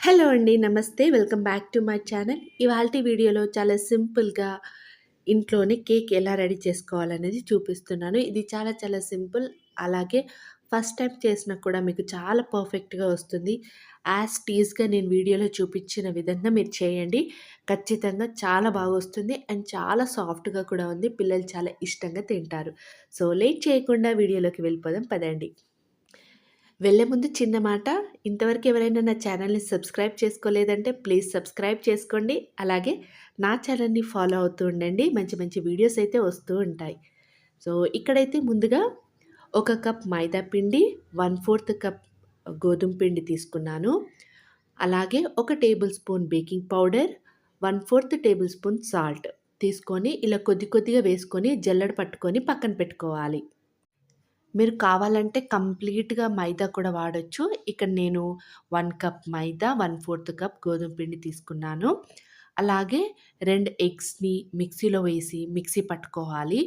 Hello అండి నమస్తే. Welcome back to my channel. ఇవాళ వీడియోలో చాలా సింపుల్గా ఇంట్లోనే కేక్ ఎలా రెడీ చేసుకోవాలనేది చూపిస్తున్నాను. ఇది చాలా చాలా సింపుల్. అలాగే ఫస్ట్ టైం చేసినా కూడా మీకు చాలా పర్ఫెక్ట్గా వస్తుంది. యాజ్ టీజ్గా నేను వీడియోలో చూపించిన విధంగా మీరు చేయండి. ఖచ్చితంగా చాలా బాగా వస్తుంది. అండ్ చాలా సాఫ్ట్గా కూడా ఉంది. పిల్లలు చాలా ఇష్టంగా తింటారు. సో లేట్ చేయకుండా వీడియోలోకి వెళ్ళిపోదాం. పదండి. వెళ్ళే ముందు చిన్న మాట. ఇంతవరకు ఎవరైనా నా ఛానల్ని సబ్స్క్రైబ్ చేసుకోలేదంటే ప్లీజ్ సబ్స్క్రైబ్ చేసుకోండి. అలాగే నా ఛానల్ని ఫాలో అవుతూ ఉండండి. మంచి మంచి వీడియోస్ అయితే వస్తూ ఉంటాయి. సో ఇక్కడైతే ముందుగా ఒక కప్ మైదా పిండి వన్ ఫోర్త్ కప్ గోధుమ పిండి తీసుకున్నాను. అలాగే ఒక tablespoon baking powder one fourth tablespoon salt తీసుకొని ఇలా కొద్ది కొద్దిగా వేసుకొని జల్లడ పట్టుకొని పక్కన పెట్టుకోవాలి. మీరు కావాలంటే కంప్లీట్గా మైదా కూడా వాడచ్చు. ఇక్కడ నేను వన్ కప్ మైదా వన్ ఫోర్త్ కప్ గోధుమ పిండి తీసుకున్నాను. అలాగే రెండు ఎగ్స్ని మిక్సీలో వేసి మిక్సీ పట్టుకోవాలి.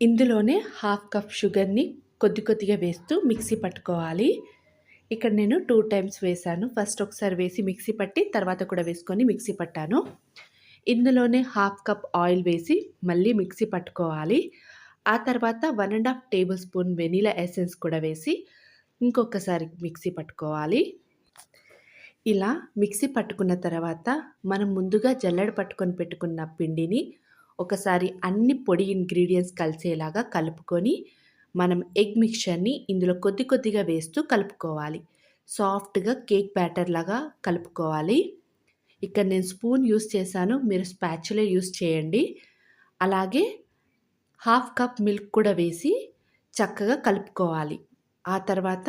ఇందులోనే హాఫ్ కప్ షుగర్ని కొద్ది కొద్దిగా వేస్తూ మిక్సీ పట్టుకోవాలి. ఇక్కడ నేను టూ టైమ్స్ వేసాను. ఫస్ట్ ఒకసారి వేసి మిక్సీ పట్టి తర్వాత కూడా వేసుకొని మిక్సీ పట్టాను. ఇందులోనే హాఫ్ కప్ ఆయిల్ వేసి మళ్ళీ మిక్సీ పట్టుకోవాలి. ఆ తర్వాత one and half tablespoon vanilla essence కూడా వేసి ఇంకొకసారి మిక్సీ పట్టుకోవాలి. ఇలా మిక్సీ పట్టుకున్న తర్వాత మనం ముందుగా జల్లెడ పట్టుకొని పెట్టుకున్న పిండిని ఒకసారి అన్ని పొడి ఇంగ్రీడియంట్స్ కలిసేలాగా కలుపుకొని మనం ఎగ్ మిక్చర్ని ఇందులో కొద్ది కొద్దిగా వేస్తూ కలుపుకోవాలి. సాఫ్ట్గా కేక్ బ్యాటర్ లాగా కలుపుకోవాలి. ఇక్కడ నేను స్పూన్ యూస్ చేశాను మీరు స్పాచులే యూస్ చేయండి. అలాగే హాఫ్ కప్ మిల్క్ కూడా వేసి చక్కగా కలుపుకోవాలి. ఆ తర్వాత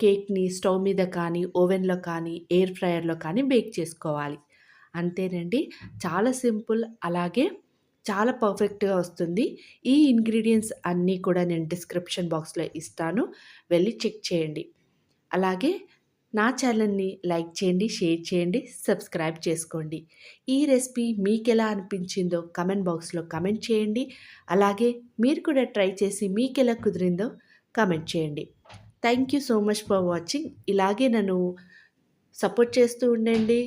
కేక్ని స్టవ్ మీద కానీ ఓవెన్లో కానీ ఎయిర్ ఫ్రైయర్లో కానీ బేక్ చేసుకోవాలి. అంతేనండి. చాలా సింపుల్ అలాగే చాలా పర్ఫెక్ట్గా వస్తుంది. ఈ ఇంగ్రీడియంట్స్ అన్నీ కూడా నేను డిస్క్రిప్షన్ బాక్స్లో ఇస్తాను. వెళ్ళి చెక్ చేయండి. అలాగే నా ఛానల్ని లైక్ చేయండి షేర్ చేయండి సబ్స్క్రైబ్ చేసుకోండి. ఈ రెసిపీ మీకు ఎలా అనిపించిందో కమెంట్ బాక్స్లో కమెంట్ చేయండి. అలాగే మీరు కూడా ట్రై చేసి మీకు ఎలా కుదిరిందో కమెంట్ చేయండి. Thank you so much for watching. ఇలాగే నన్ను సపోర్ట్ చేస్తూ ఉండండి.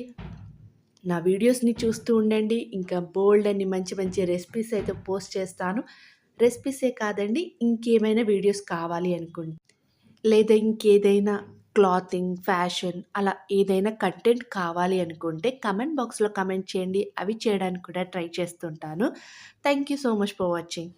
నా వీడియోస్ని చూస్తూ ఉండండి. ఇంకా బోల్డ్ అని మంచి మంచి రెసిపీస్ అయితే పోస్ట్ చేస్తాను. రెసిపీసే కాదండి ఇంకేమైనా వీడియోస్ కావాలి అనుకుంటే లేదా ఇంకేదైనా క్లాతింగ్ ఫ్యాషన్ అలా ఏదైనా కంటెంట్ కావాలి అనుకుంటే కమెంట్ బాక్స్లో కమెంట్ చేయండి. అవి చేయడానికి కూడా ట్రై చేస్తుంటాను. Thank you so much for watching.